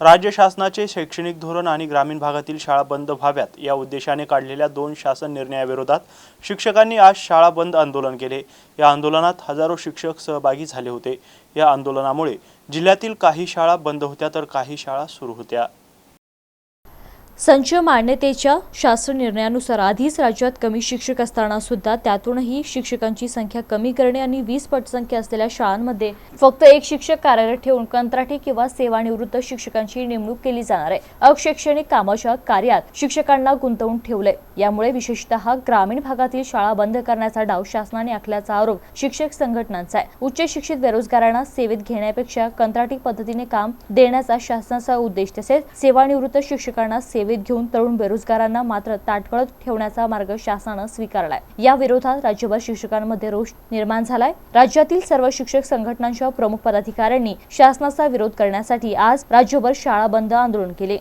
राज्य शासनाचे शैक्षणिक धोरण आणि ग्रामीण भागातील शाळा बंद व्हाव्यात या उद्देशाने काढलेल्या दोन शासन निर्णयाविरोधात शिक्षकांनी आज शाळा बंद आंदोलन केले. या आंदोलनात हजारो शिक्षक सहभागी झाले होते. या आंदोलनामुळे जिल्ह्यातील काही शाळा बंद होत्या तर काही शाळा सुरू होत्या. संच मान्यतेच्या शासन निर्णयानुसार आधीच राज्यात कमी शिक्षक असताना सुद्धा त्यातूनही शिक्षकांची संख्या कमी करणे आणि वीस पटसंख्या असलेल्या शाळांमध्ये फक्त एक शिक्षक कार्यरत ठेवून कंत्राटी किंवा सेवानिवृत्त शिक्षकांची नेमणूक केली जाणार आहे. अशैक्षणिक कामाच्या कार्यात शिक्षकांना गुंतवून ठेवलंय यामुळे विशेषतः ग्रामीण भागातील शाळा बंद करण्याचा डाव शासनाने आखल्याचा आरोप शिक्षक संघटनांचा आहे. उच्च शिक्षित बेरोजगारांना सेवेत घेण्यापेक्षा कंत्राटी पद्धतीने काम देण्याचा शासनाचा उद्देश तसेच सेवानिवृत्त शिक्षकांना सेवेत घेऊन तरुण बेरोजगारांना मात्र ताटकळत ठेवण्याचा मार्ग शासनानं स्वीकारलाय. या विरोधात राज्यभर शिक्षकांमध्ये रोष निर्माण झालाय. राज्यातील सर्व शिक्षक संघटनांच्या प्रमुख पदाधिकाऱ्यांनी शासनाचा विरोध करण्यासाठी आज राज्यभर शाळा बंद आंदोलन केले.